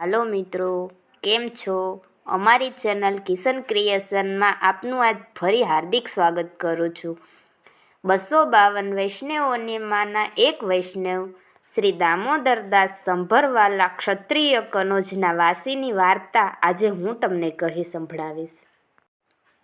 હાલો મિત્રો, કેમ છો? અમારી ચેનલ કિશન ક્રિએશનમાં આપનું આજ ફરી હાર્દિક સ્વાગત કરું છું. બસો બાવન વૈષ્ણવોની માના એક વૈષ્ણવ, શ્રી દામોદરદાસ સંભરવાલા ક્ષત્રિય કનોજના વાસીની વાર્તા આજે હું તમને કહી સંભળાવીશ.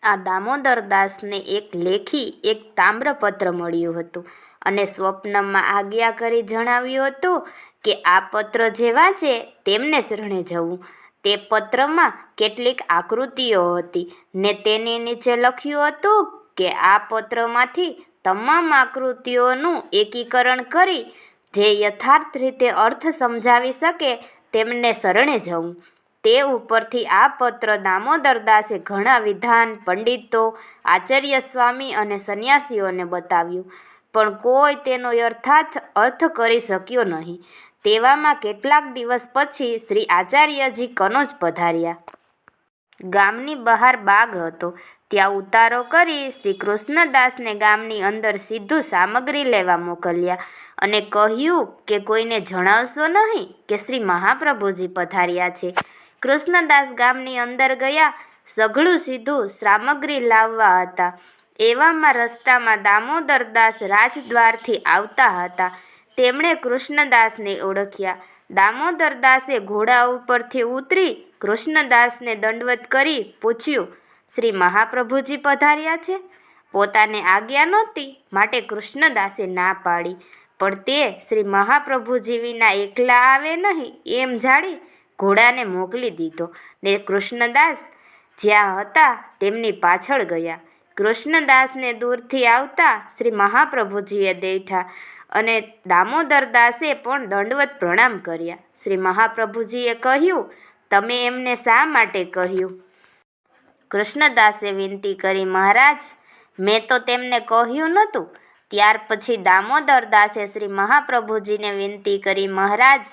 આ દામોદરદાસને એક લેખી, એક તામ્રપત્ર મળ્યું હતું અને સ્વપ્નમાં આજ્ઞા કરી જણાવ્યું હતું કે આ પત્ર જે વાંચે તેમને શરણે જવું. તે પત્રમાં કેટલીક આકૃતિઓ હતી. ને તેની નીચે લખ્યું હતું કે આ પત્રમાંથી તમામ આકૃતિઓનું એકીકરણ કરી જે યથાર્થ રીતે અર્થ સમજાવી શકે તેમને શરણે જવું. તે ઉપરથી આ પત્ર દામોદરદાસે ઘણા વિધાન, પંડિતો, આચાર્ય સ્વામી અને સંન્યાસીઓને બતાવ્યું. પણ કોઈ તેનો યથાર્થ અર્થ કરી શક્યો નહીં. તેવામાં કેટલાક દિવસ પછી શ્રી આચાર્યજી કનોજ પધાર્યા. ગામની બહાર બાગ હતો. ત્યાં ઉતારો કરી શ્રી કૃષ્ણદાસને ગામની અંદર સીધું સામગ્રી લેવા મોકલ્યા અને કહ્યું કે કોઈને જણાવશો નહીં કે શ્રી મહાપ્રભુજી પધાર્યા છે. કૃષ્ણદાસ ગામની અંદર ગયા, સઘળું સીધું સામગ્રી લાવવા હતા. એવામાં રસ્તામાં દામોદરદાસ રાજદ્વારથી આવતા હતા. તેમણે કૃષ્ણદાસને ઓળખ્યા. દામોદરદાસે ઘોડા ઉપરથી ઉતરી કૃષ્ણદાસને દંડવત કરી પૂછ્યું, શ્રી મહાપ્રભુજી પધાર્યા છે? પોતાને આજ્ઞા નહોતી? માટે કૃષ્ણદાસે ના પાડી. પણ તે શ્રી મહાપ્રભુજી વિના એકલા આવે નહીં એમ જાણી ઘોડાને મોકલી દીધો ને કૃષ્ણદાસ જ્યાં હતા તેમની પાછળ ગયા. કૃષ્ણદાસને દૂરથી આવતા શ્રી મહાપ્રભુજીએ દેઠા અને દામોદરદાસે પણ દંડવત પ્રણામ કર્યા. શ્રી મહાપ્રભુજીએ કહ્યું, તમે એમને શા માટે કહ્યું? કૃષ્ણદાસે વિનંતી કરી, મહારાજ, મેં તો તેમને કહ્યું નહોતું. ત્યાર પછી દામોદરદાસે શ્રી મહાપ્રભુજીને વિનંતી કરી, મહારાજ,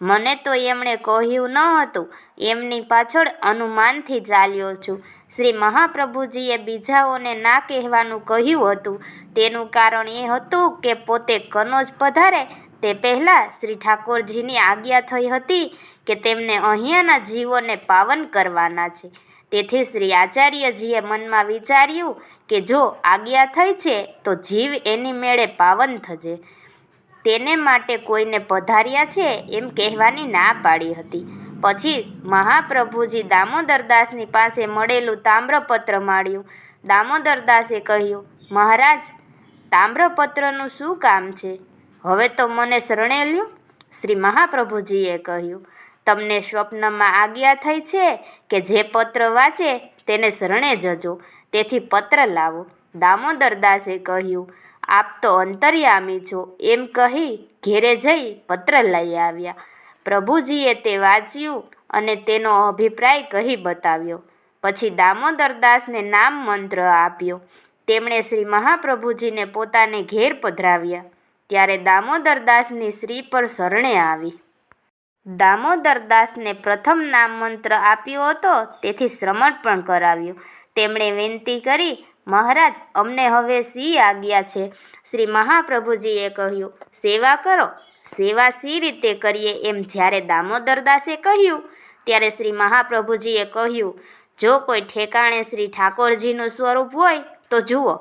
મને તો એમણે કહ્યું ન હતું. એમની પાછળ અનુમાનથી ચાલ્યો છું. શ્રી મહાપ્રભુજીએ બીજાઓને ના કહેવાનું કહ્યું હતું. તેનું કારણ એ હતું કે પોતે કનોજ પધારે તે પહેલાં શ્રી ઠાકોરજીની આજ્ઞા થઈ હતી કે તેમને અહીંયાના જીવોને પાવન કરવાના છે. તેથી શ્રી આચાર્યજીએ મનમાં વિચાર્યું કે જો આજ્ઞા થઈ છે તો જીવ એની મેળે પાવન થજે. તેને માટે કોઈને પધાર્યા છે એમ કહેવાની ના પાડી હતી. પછી મહાપ્રભુજી દામોદરદાસની પાસે મળેલું તામ્રપત્ર માળ્યું. દામોદરદાસે કહ્યું, મહારાજ, તામ્રપત્રનું શું કામ છે? હવે તો મને શરણે લ્યો. શ્રી મહાપ્રભુજીએ કહ્યું, તમને સ્વપ્નમાં આજ્ઞા થઈ છે કે જે પત્ર વાંચે તેને શરણે જજો, તેથી પત્ર લાવો. દામોદરદાસે કહ્યું, આપ તો અંતર્યામી છો. એમ કહી ઘેરે જઈ પત્ર લઈ આવ્યા. પ્રભુજીએ તે વાંચ્યું અને તેનો અભિપ્રાય કહી બતાવ્યો. પછી દામોદરદાસને નામ મંત્ર આપ્યો. તેમણે શ્રી મહાપ્રભુજીને પોતાને ઘેર પધરાવ્યા. ત્યારે દામોદરદાસની શ્રી પર શરણે આવી. દામોદરદાસને પ્રથમ નામ મંત્ર આપ્યો હતો, તેથી શ્રમણ પણ કરાવ્યું. તેમણે વિનંતી કરી, મહારાજ, અમને હવે સી આજ્ઞા છે. શ્રી મહાપ્રભુજીએ કહ્યું, સેવા કરો. સેવા સી રીતે કરીએ એમ જ્યારે દામોદરદાસે કહ્યું, ત્યારે શ્રી મહાપ્રભુજીએ કહ્યું, જો કોઈ ઠેકાણે શ્રી ઠાકોરજીનું સ્વરૂપ હોય, તો જુઓ,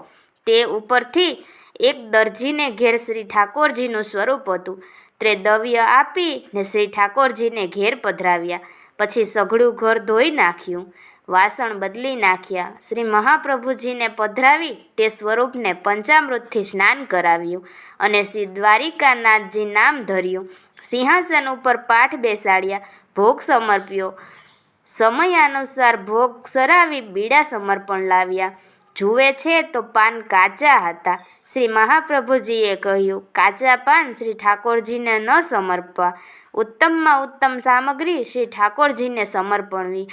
તે ઉપરથી એક દરજીને ઘેર શ્રી ઠાકોરજીનું સ્વરૂપ હતું. તે દવ્ય આપી ને શ્રી ઠાકોરજીને ઘેર પધરાવ્યા. પછી સઘળું ઘર ધોઈ નાખ્યું. વાસણ બદલી નાખ્યા. શ્રી મહાપ્રભુજીને પધરાવી તે સ્વરૂપને પંચામૃતથી સ્નાન કરાવ્યું અને શ્રી દ્વારિકાનાથજી નામ ધર્યું. સિંહાસન ઉપર પાઠ બેસાડ્યા, ભોગ સમર્પ્યો. સમયાનુસાર ભોગ સરાવી બીડા સમર્પણ લાવ્યા. જુએ છે તો પાન કાચા હતા. શ્રી મહાપ્રભુજીએ કહ્યું, કાચા પાન શ્રી ઠાકોરજીને ન સમર્પવા. ઉત્તમમાં ઉત્તમ સામગ્રી શ્રી ઠાકોરજીને સમર્પણવી.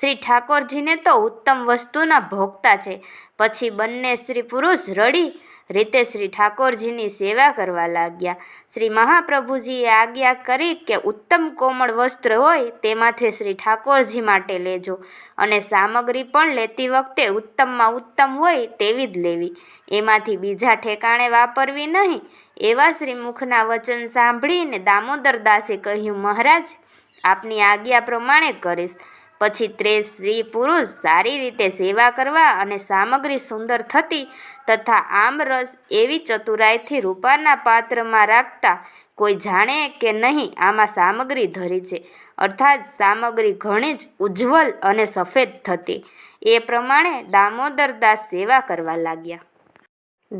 શ્રી ઠાકોરજીને તો ઉત્તમ વસ્તુના ભોગતા છે. પછી બંને સ્ત્રી પુરુષ રડી રીતે શ્રી ઠાકોરજીની સેવા કરવા લાગ્યા. શ્રી મહાપ્રભુજીએ આજ્ઞા કરી કે ઉત્તમ કોમળ વસ્ત્ર હોય તેમાંથી શ્રી ઠાકોરજી માટે લેજો અને સામગ્રી પણ લેતી વખતે ઉત્તમમાં ઉત્તમ હોય તેવી જ લેવી. એમાંથી બીજા ઠેકાણે વાપરવી નહીં. એવા શ્રી મુખના વચન સાંભળીને દામોદરદાસે કહ્યું, મહારાજ, આપની આજ્ઞા પ્રમાણે કરીશ. પછી ત્રે સ્ત્રી પુરુષ સારી રીતે સેવા કરવા અને સામગ્રી સુંદર થતી તથા આમરસ એવી ચતુરાઈથી રૂપાના પાત્રમાં રાખતા કોઈ જાણે કે નહીં આમાં સામગ્રી ધરી છે. અર્થાત સામગ્રી ઘણી જ ઉજ્જવલ અને સફેદ થતી. એ પ્રમાણે દામોદરદાસ સેવા કરવા લાગ્યા.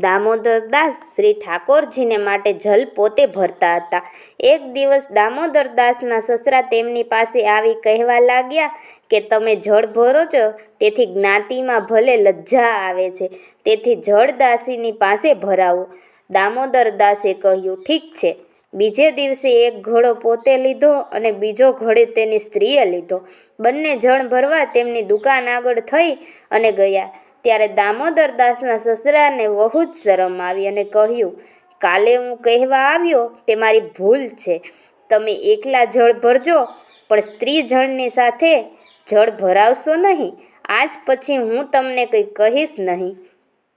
દામોદરદાસ શ્રી ઠાકોરજીને માટે જલ પોતે ભરતા હતા. એક દિવસ દામોદરદાસના સસરા તેમની પાસે આવી કહેવા લાગ્યા કે, તમે જળ ભરો છો, તેથી જ્ઞાતિમાં ભલે લજ્જા આવે છે, તેથી જળદાસીની પાસે ભરાવો. દામોદરદાસે કહ્યું, ઠીક છે. બીજે દિવસે એક ઘડો પોતે લીધો અને બીજો ઘડે તેની સ્ત્રીએ લીધો. બંને જળ ભરવા તેમની દુકાન આગળ થઈ અને ગયા. ત્યારે દામોદરદાસના સસરાને બહુ જ શરમ આવી અને કહ્યું, કાલે હું કહેવા આવ્યો તે મારી ભૂલ છે. તમે એકલા જળ ભરજો, પણ સ્ત્રી જળની સાથે જળ ભરાવશો નહીં. આજ પછી હું તમને કંઈ કહીશ નહીં.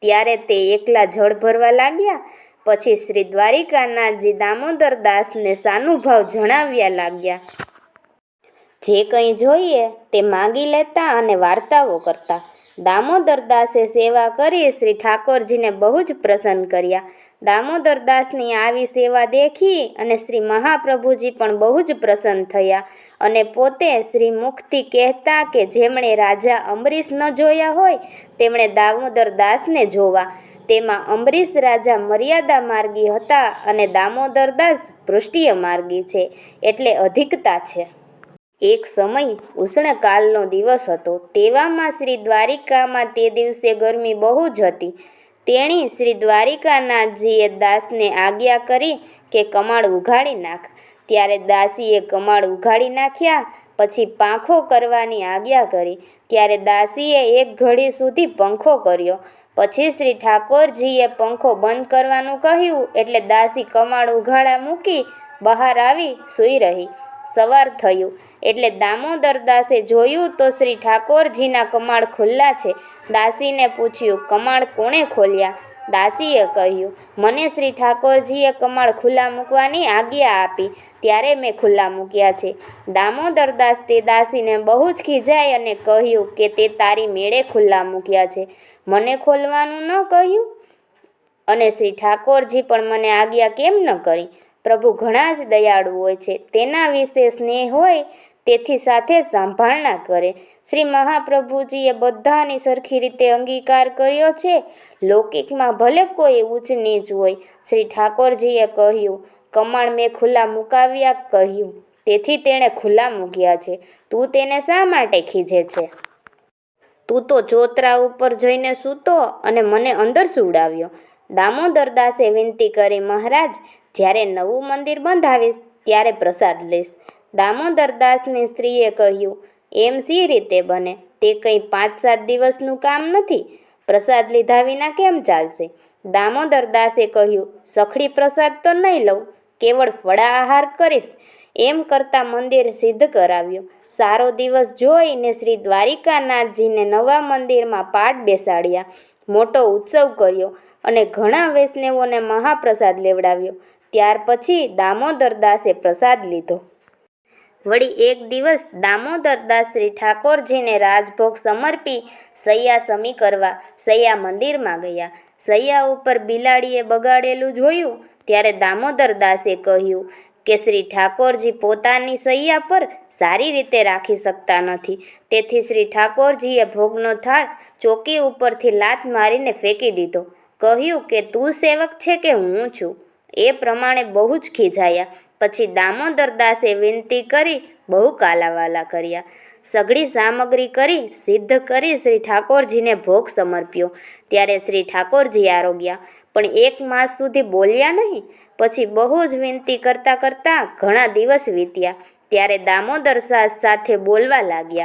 ત્યારે તે એકલા જળ ભરવા લાગ્યા. પછી શ્રી દ્વારિકાનાથજી દામોદરદાસને સાનુભાવ જણાવ્યા લાગ્યા. જે કંઈ જોઈએ તે માગી લેતા અને વાર્તાઓ કરતા. દામોદરદાસે સેવા કરી શ્રી ઠાકોરજીને બહુ જ પ્રસન્ન કર્યા. દામોદરદાસની આવી સેવા દેખી અને શ્રી મહાપ્રભુજી પણ બહુ જ પ્રસન્ન થયા અને પોતે શ્રી મુખથી કહેતા કે જેમણે રાજા અમરીશ ન જોયા હોય, તેમણે દામોદરદાસને જોવા. તેમાં અમરીશ રાજા મર્યાદા માર્ગી હતા અને દામોદરદાસ પૃષ્ઠીય માર્ગી છે, એટલે અધિકતા છે. એક સમય ઉષ્ણકાલનો દિવસ હતો. તેવામાં શ્રી દ્વારિકામાં તે દિવસે ગરમી બહુ જ હતી. તેણી શ્રી દ્વારિકાનાથજીએ દાસને આજ્ઞા કરી કે કમાળ ઉઘાડી નાખ. ત્યારે દાસીએ કમાળ ઉઘાડી નાખ્યા, પછી પાંખો કરવાની આજ્ઞા કરી. ત્યારે દાસીએ એક ઘડી સુધી પંખો કર્યો. પછી શ્રી ઠાકોરજીએ પંખો બંધ કરવાનું કહ્યું એટલે દાસી કમાળ ઉઘાડા મૂકી બહાર આવી સૂઈ રહી. સવાર થયું. એટલે દામોદરદાસે જોયું તો શ્રી ઠાકોરજીના કમાડ ખુલ્લા છે. દાસીને પૂછ્યું કમાડ કોણે ખોલ્યા? દાસીએ કહ્યું, મને શ્રી ઠાકોરજીએ કમાળ ખુલ્લા મૂકવાની આજ્ઞા આપી. ત્યારે મેં ખુલ્લા મૂક્યા છે. દામોદરદાસ તે દાસીને બહુ જ ખીજાય અને કહ્યું કે, તે તારી મેળે ખુલ્લા મૂક્યા છે. મને ખોલવાનું ન કહ્યું? અને શ્રી ઠાકોરજી પણ મને આજ્ઞા કેમ ન કરી? પ્રભુ ઘણા જ દયાળુ હોય છે. તેના વિશે સ્નેહ હોય તેથી સાથે સાંભળના કરે. શ્રી મહાપ્રભુજીએ બધાની સરખી રીતે અંગીકાર કર્યો છે. લૌકિકમાં ભલે કોઈ ઊંચ નીચ હોય, શ્રી ઠાકોરજીએ કહ્યું, કમળ મેં ખુલ્લા મુકાવ્યા કહ્યું. તેથી તેણે ખુલ્લા મૂક્યા છે. તું તેને શા માટે ખીજે છે? તું તો ચોતરા ઉપર જઈને સૂતો અને મને અંદર સુવડાવ્યો. દામોદરદાસે વિનંતી કરી, મહારાજ જ્યારે નવું મંદિર બંધાવીશ, ત્યારે પ્રસાદ લઈશ. દામોદરદાસની સ્ત્રીએ કહ્યું, એમ સી રીતે બને? તે કંઈ પાંચ સાત દિવસનું કામ નથી? પ્રસાદ લીધા વિના કેમ ચાલશે? દામોદરદાસે કહ્યું, સખડી પ્રસાદ તો નહીં લઉં, કેવળ ફળા આહાર કરીશ. એમ કરતાં મંદિર સિદ્ધ કરાવ્યું. સારો દિવસ જોઈને શ્રી દ્વારિકાનાથજીને નવા મંદિરમાં પાઠ બેસાડ્યા. મોટો ઉત્સવ કર્યો અને ઘણા વૈષ્ણવોને મહાપ્રસાદ લેવડાવ્યો. ત્યાર પછી દામોદરદાસે પ્રસાદ લીધો. વળી એક દિવસ દામોદરદાસ શ્રી ઠાકોરજીને રાજભોગ સમર્પી સૈયા સમી કરવા સૈયા મંદિરમાં ગયા. સૈયા ઉપર બિલાડીએ બગાડેલું જોયું ત્યારે દામોદરદાસે કહ્યું કે શ્રી ઠાકોરજી પોતાની સૈયા પર સારી રીતે રાખી શકતા નથી. તેથી શ્રી ઠાકોરજીએ ભોગનો થાળ ચોકી ઉપરથી લાત મારીને ફેંકી દીધો. કહ્યું કે તું સેવક છે કે હું છું? એ પ્રમાણે બહુ જ ખીજાયા. પછી દામોદરદાસે વિનંતી કરી બહુ કાલાવાલા કર્યા. સઘળી સામગ્રી કરી સિદ્ધ કરી શ્રી ઠાકોરજીને ભોગ સમર્પ્યો. ત્યારે શ્રી ઠાકોરજી આરોગ્યા. પણ એક માસ સુધી બોલ્યા નહીં. પછી બહુ જ વિનંતી કરતાં કરતાં ઘણા દિવસ વીત્યા. ત્યારે દામોદર સાસ સાથે બોલવા લાગ્યા.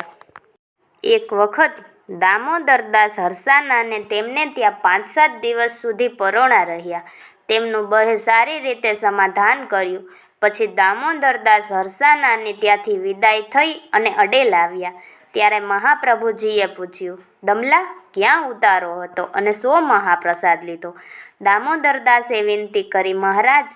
એક વખત દામોદરદાસ હરસાનાને તેમને ત્યાં પાંચ સાત દિવસ સુધી પરોણા રહ્યા. તેમનું બહે સારી રીતે સમાધાન કર્યું. પછી દામોદરદાસ હરસાનાની ત્યાંથી વિદાય થઈ અને અડેલ આવ્યા. ત્યારે મહાપ્રભુજીએ પૂછ્યું, દમલા, ક્યાં ઉતારો હતો અને સો મહાપ્રસાદ લીધો? દામોદરદાસે વિનંતી કરી, મહારાજ,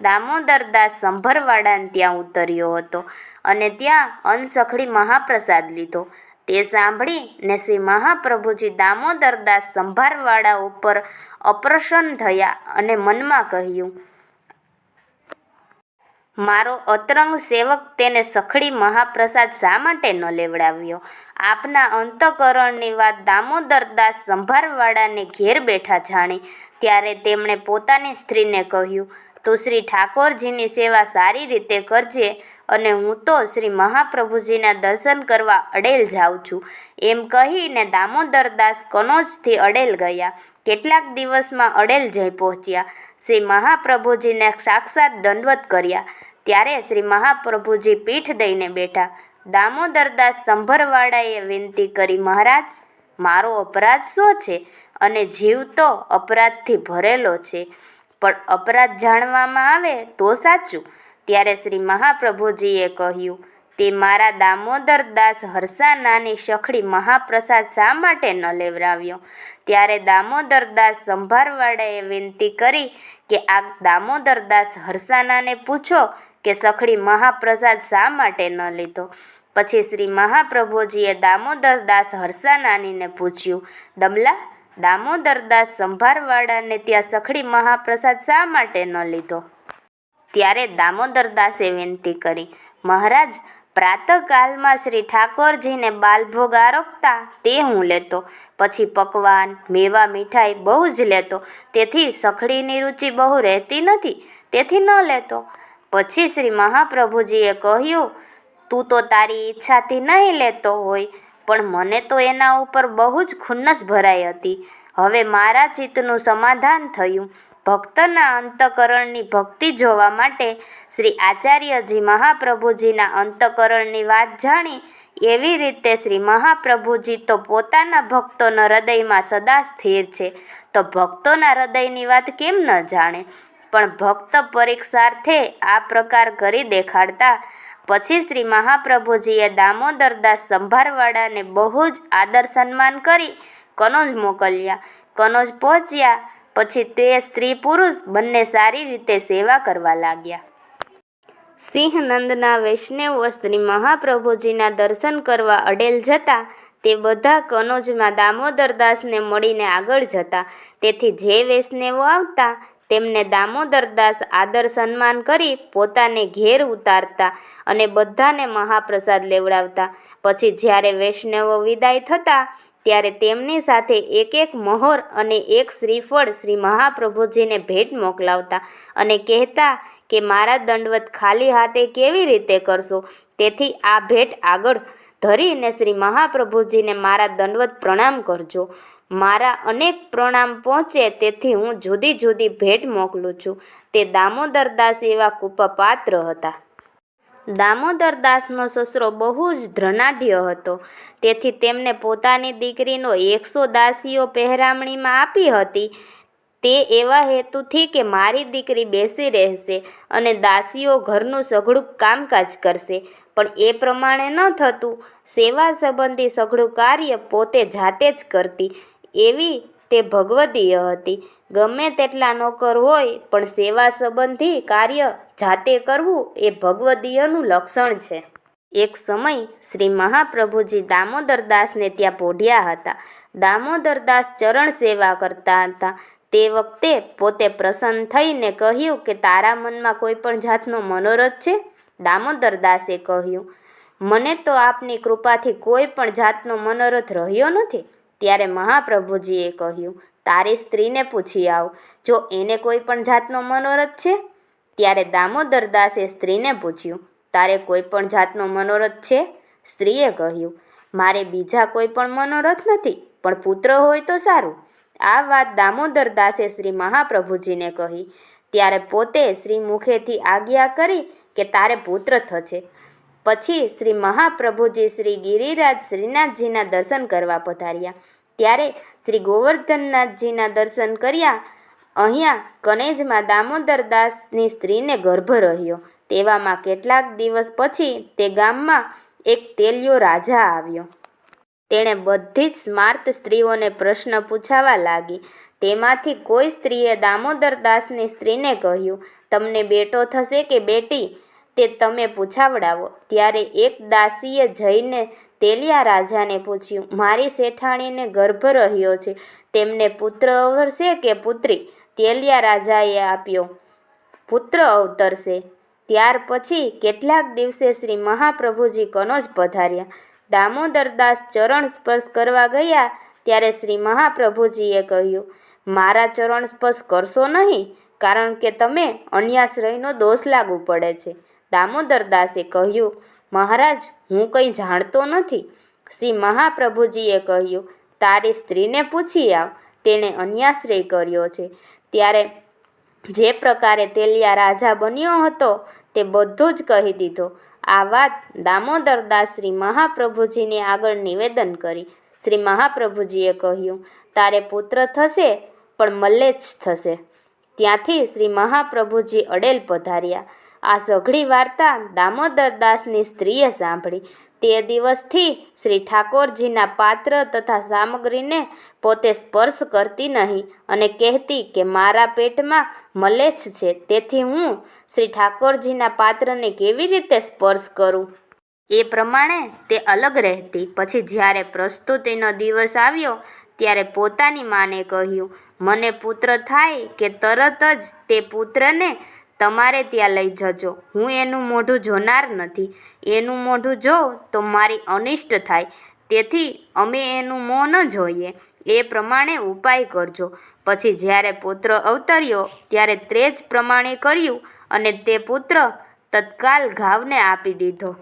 દામોદરદાસ સંભરવાડાને ત્યાં ઉતર્યો હતો અને ત્યાં અનસખડી મહાપ્રસાદ લીધો. તે સાંભળી ને શ્રી મહાપ્રભુજી દામોદરદાસ સંભારવાળા ઉપર અપ્રસન્ન થયા અને મનમાં કહ્યું, મારો અતરંગ સેવક તેને સખડી મહાપ્રસાદ શા માટે ન લેવડાવ્યો? આપના અંતકરણની વાત દામોદરદાસ સંભારવાળાને ઘેર બેઠા જાણી. ત્યારે તેમણે પોતાની સ્ત્રીને કહ્યું, તું શ્રી ઠાકોરજીની સેવા સારી રીતે કરજે. અને હું તો શ્રી મહાપ્રભુજીના દર્શન કરવા અડેલ જાઉં છું. એમ કહીને દામોદરદાસ કનોજથી અડેલ ગયા. કેટલાક દિવસમાં અડેલ જઈ પહોંચ્યા. શ્રી મહાપ્રભુજીને સાક્ષાત દંડવત કર્યા. ત્યારે શ્રી મહાપ્રભુજી પીઠ દઈને બેઠા. દામોદરદાસ સંભરવાળાએ વિનંતી કરી, મહારાજ, મારો અપરાધ શું છે? અને જીવ તો અપરાધથી ભરેલો છે. પણ અપરાધ જાણવામાં આવે તો સાચું. ત્યારે શ્રી મહાપ્રભુજીએ કહ્યું, તે મારા દામોદર દાસ હરસાનાની સખડી મહાપ્રસાદ શા માટે ન લેવરાવ્યો? ત્યારે દામોદર દાસ સંભારવાડાએ વિનંતી કરી કે આ દામોદર દાસ હરસાનાને પૂછો કે સખડી મહાપ્રસાદ શા માટે ન લીધો? પછી શ્રી મહાપ્રભુજીએ દામોદરદાસ હરસાનાનીને પૂછ્યું, દમલા, દામોદર દાસ સંભારવાડાને ત્યાં સખડી મહાપ્રસાદ શા માટે ન લીધો? ત્યારે દામોદરદાસે વિનંતી કરી. મહારાજ પ્રાતઃકાલમાં શ્રી ઠાકોરજીને બાલભોગ આરોગતા તે હું લેતો. પછી પકવાન, મેવા મીઠાઈ બહુ જ લેતો. તેથી સખડીની રુચિ બહુ રહેતી નથી, તેથી ન લેતો. પછી શ્રી મહાપ્રભુજીએ કહ્યું, તું તો તારી ઈચ્છાથી નહીં લેતો હોય, પણ મને તો એના ઉપર બહુ જ ખુન્નસ ભરાઈ હતી. હવે મારા ચિત્તનું સમાધાન થયું. ભક્તના અંતકરણની ભક્તિ જોવા માટે શ્રી આચાર્યજી મહાપ્રભુજીના અંતકરણની વાત જાણી એવી રીતે શ્રી મહાપ્રભુજી તો પોતાના ભક્તોના હૃદયમાં સદા સ્થિર છે. તો ભક્તોના હૃદયની વાત કેમ ન જાણે? પણ ભક્ત પરીક્ષાર્થે આ પ્રકાર કરી દેખાડતા પછી શ્રી મહાપ્રભુજીએ દામોદરદાસ સંભારવાળાને બહુ જ આદર સન્માન કરી કનોજ મોકલ્યા. કનોજ પહોંચ્યા પછી તે સ્ત્રી પુરુષ બંને સારી રીતે સેવા કરવા લાગ્યા. સિંહનંદના વૈષ્ણવ શ્રી મહાપ્રભુજીના દર્શન કરવા અડેલ જતા તે બધા કનોજમાં દામોદરદાસને મળીને આગળ જતા. તેથી જે વૈષ્ણવો આવતા તેમને દામોદરદાસ આદર સન્માન કરી પોતાને ઘેર ઉતારતા અને બધાને મહાપ્રસાદ લેવડાવતા. પછી જ્યારે વૈષ્ણવો વિદાય થતા ત્યારે તેમની સાથે એક એક મહોર અને એક શ્રીફળ શ્રી મહાપ્રભુજીને ભેટ મોકલાવતા અને કહેતા કે, મારા દંડવત ખાલી હાથે કેવી રીતે કરશો? તેથી આ ભેટ આગળ ધરીને શ્રી મહાપ્રભુજીને મારા દંડવત પ્રણામ કરજો. મારા અનેક પ્રણામ પહોંચે તેથી હું જુદી જુદી ભેટ મોકલું છું. તે દામોદરદાસ એવા કૂપપાત્ર હતા. દામોદરદાસનો સસરો બહુ જ ધ્રનાઢ્ય હતો. તેથી તેમને પોતાની દીકરીનો એકસો દાસીઓ પહેરામણીમાં આપી હતી. તે એવા હેતુથી કે મારી દીકરી બેસી રહેશે અને દાસીઓ ઘરનું સઘળું કામકાજ કરશે. પણ એ પ્રમાણે ન થતું. સેવા સંબંધી સઘળું કાર્ય પોતે જાતે જ કરતી. એવી તે ભગવદીય હતી. ગમે તેટલા નોકર હોય, પણ સેવા સંબંધી કાર્ય જાતે કરવું એ ભગવદીયનું લક્ષણ છે. એક સમય શ્રી મહાપ્રભુજી દામોદરદાસને ત્યાં પોઢ્યા હતા. દામોદરદાસ ચરણ સેવા કરતા હતા. તે વખતે પોતે પ્રસન્ન થઈને કહ્યું કે, તારા મનમાં કોઈ પણ જાતનો મનોરથ છે? દામોદરદાસે કહ્યું, મને તો આપની કૃપાથી કોઈ પણ જાતનો મનોરથ રહ્યો નથી. ત્યારે મહાપ્રભુજીએ કહ્યું, તારી સ્ત્રીને પૂછી આવ, જો એને કોઈ પણ જાતનો મનોરથ છે? ત્યારે દામોદરદાસે સ્ત્રીને પૂછ્યું, તારે કોઈ પણ જાતનો મનોરથ છે? સ્ત્રીએ કહ્યું, મારે બીજા કોઈ પણ મનોરથ નથી, પણ પુત્ર હોય તો સારું. આ વાત દામોદરદાસે શ્રી મહાપ્રભુજીને કહી, ત્યારે પોતે શ્રી મુખેથી આજ્ઞા કરી કે તારે પુત્ર થશે. પછી શ્રી મહાપ્રભુજી શ્રી ગિરિરાજ શ્રીનાથજીના દર્શન કરવા પધાર્યા. ત્યારે શ્રી ગોવર્ધનનાથજીના દર્શન કર્યા. અહીંયા કનેજમાં દામોદરદાસની સ્ત્રીને ગર્ભ રહ્યો. તેવામાં કેટલાક દિવસ પછી તે ગામમાં એક તેલિયો રાજા આવ્યો. તેણે બધી જ સ્માર્ત સ્ત્રીઓને પ્રશ્ન પૂછાવા લાગી. તેમાંથી કોઈ સ્ત્રીએ દામોદરદાસની સ્ત્રીને કહ્યું, તમને બેટો થશે કે બેટી? તે તમે પૂછાવડાવો. ત્યારે એક દાસીએ જઈને તેલિયા રાજાને પૂછ્યું, મારી શેઠાણીને ગર્ભ રહ્યો છે, તેમને પુત્ર અવરશે કે પુત્રી? તેલિયા રાજાએ આપ્યો, પુત્ર અવતરશે. ત્યાર પછી કેટલાક દિવસે શ્રી મહાપ્રભુજી કનોજ પધાર્યા. દામોદરદાસ ચરણ સ્પર્શ કરવા ગયા, ત્યારે શ્રી મહાપ્રભુજીએ કહ્યું, મારા ચરણ સ્પર્શ કરશો નહીં, કારણ કે તમે અન્યાશ્રયનો દોષ લાગુ પડે છે. દામોદરદાસે કહ્યું, મહારાજ, હું કંઈ જાણતો નથી. શ્રી મહાપ્રભુજીએ કહ્યું, તારી સ્ત્રીને પૂછી આવ. તેણે અન્યાશ્રય કર્યો છે. ત્યારે જે પ્રકારે તેલિયા રાજા બન્યો હતો, તે બધું જ કહી દીધો. આ વાત દામોદરદાસ શ્રી મહાપ્રભુજીને આગળ નિવેદન કરી. શ્રી મહાપ્રભુજીએ કહ્યું, તારે પુત્ર થશે, પણ મલ્લેજ થશે. ત્યાંથી શ્રી મહાપ્રભુજી અડેલ પધાર્યા. આ સઘળી વાર્તા દામોદરદાસની સ્ત્રીએ સાંભળી. તે દિવસથી શ્રી ઠાકોરજીના પાત્ર તથા સામગ્રીને પોતે સ્પર્શ કરતી નહીં અને કહેતી કે મારા પેટમાં મલેચ્છ છે, તેથી હું શ્રી ઠાકોરજીના પાત્રને કેવી રીતે સ્પર્શ કરું? એ પ્રમાણે તે અલગ રહેતી. પછી જ્યારે પ્રસ્તુતિનો દિવસ આવ્યો, ત્યારે પોતાની માને કહ્યું, મને પુત્ર થાય કે તરત જ તે પુત્રને તમારે ત્યાં લઈ જજો. હું એનું મોઢું જોનાર નથી. એનું મોઢું જોઉં તો મારી અનિષ્ટ થાય. તેથી અમે એનું મોં ન જોઈએ. એ પ્રમાણે ઉપાય કરજો. પછી જ્યારે પુત્ર અવતર્યો ત્યારે તે જ પ્રમાણે કર્યું અને તે પુત્ર તત્કાલ ઘાવને આપી દીધો.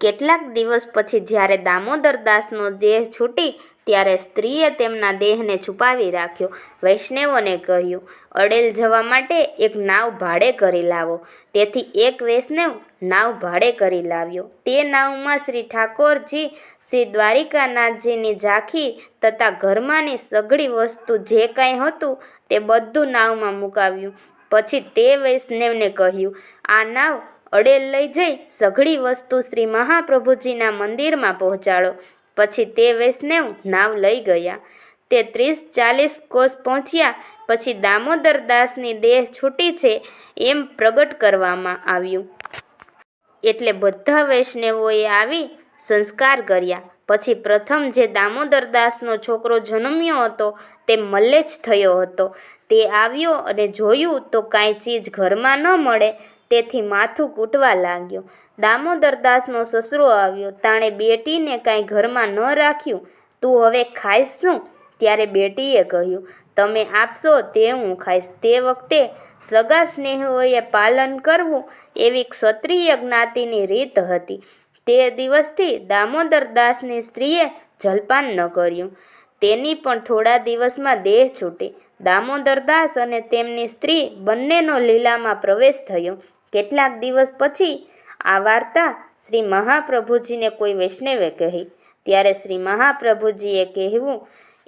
કેટલાક દિવસ પછી જ્યારે દામોદરદાસનો દેહ છૂટી ત્યારે સ્ત્રીએ તેમના દેહને છુપાવી રાખ્યો. વૈષ્ણવોને કહ્યું, અડેલ જવા માટે એક નાવ ભાડે કરી લાવો. તેથી એક વૈષ્ણવ નાવ ભાડે કરી લાવ્યો. તે નાવમાં શ્રી ઠાકોરજી, શ્રી દ્વારિકાનાથજીની ઝાંખી તથા ઘરમાંની સઘળી વસ્તુ જે કાંઈ હતું તે બધું નાવમાં મુકાવ્યું. પછી તે વૈષ્ણવને કહ્યું, આ નાવ અડેલ લઈ જઈ સઘળી વસ્તુ શ્રી મહાપ્રભુજીના મંદિરમાં પહોંચાડો. પછી તે વૈષ્ણવ નાવ લઈ ગયા. તે ત્રીસ ચાલીસ કોષ પહોંચ્યા, પછી દામોદરદાસની દેહ છૂટી છે એમ પ્રગટ કરવામાં આવ્યું. એટલે બધા વૈષ્ણવોએ આવી સંસ્કાર કર્યા. પછી પ્રથમ જે દામોદરદાસનો છોકરો જન્મ્યો હતો, તે મલ્લેજ થયો હતો. તે આવ્યો અને જોયું તો કાંઈ ચીજ ઘરમાં ન મળે તેથી માથું કૂટવા લાગ્યો. દામોદરદાસનો સસરો આવ્યો. તાણે બેટીને કાંઈ ઘરમાં ન રાખ્યું. તું હવે ખાઈશ શું? ત્યારે બેટીએ કહ્યું. તમે આપશો તે હું ખાઈશ. તે વખતે સગા સ્નેહીઓએ પાલન કરવું એવી ક્ષત્રિય જ્ઞાતિની રીત હતી. તે દિવસથી દામોદરદાસની સ્ત્રીએ જલપાન ન કર્યું. તેની પણ થોડા દિવસમાં દેહ છૂટી. દામોદરદાસ અને તેમની સ્ત્રી બંનેનો લીલામાં પ્રવેશ થયો. કેટલાક દિવસ પછી આ વાર્તા શ્રી મહાપ્રભુજીને કોઈ વૈષ્ણવે કહી. ત્યારે શ્રી મહાપ્રભુજીએ કહેવું,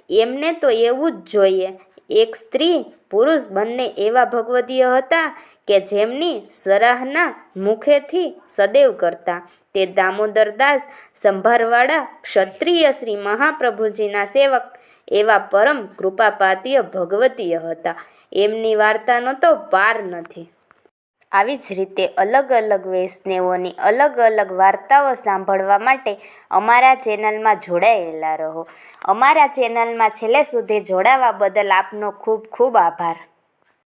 એમને તો એવું જ જોઈએ. એક સ્ત્રી, પુરુષ બંને એવા ભગવદીય હતા કે જેમની સરાહના મુખેથી સદૈવ કરતા. તે દામોદરદાસ સંભારવાળા ક્ષત્રિય શ્રી મહાપ્રભુજીના સેવક એવા પરમ કૃપાપાતીય ભગવતીય હતા. એમની વાર્તાનો તો પાર નથી. આવી જ રીતે અલગ અલગ વૈષ્ણવોની અલગ અલગ વાર્તાઓ સાંભળવા માટે અમારા ચેનલમાં જોડાયેલા રહો. અમારા ચેનલમાં છેલ્લે સુધી જોડાવા બદલ આપનો ખૂબ ખૂબ આભાર.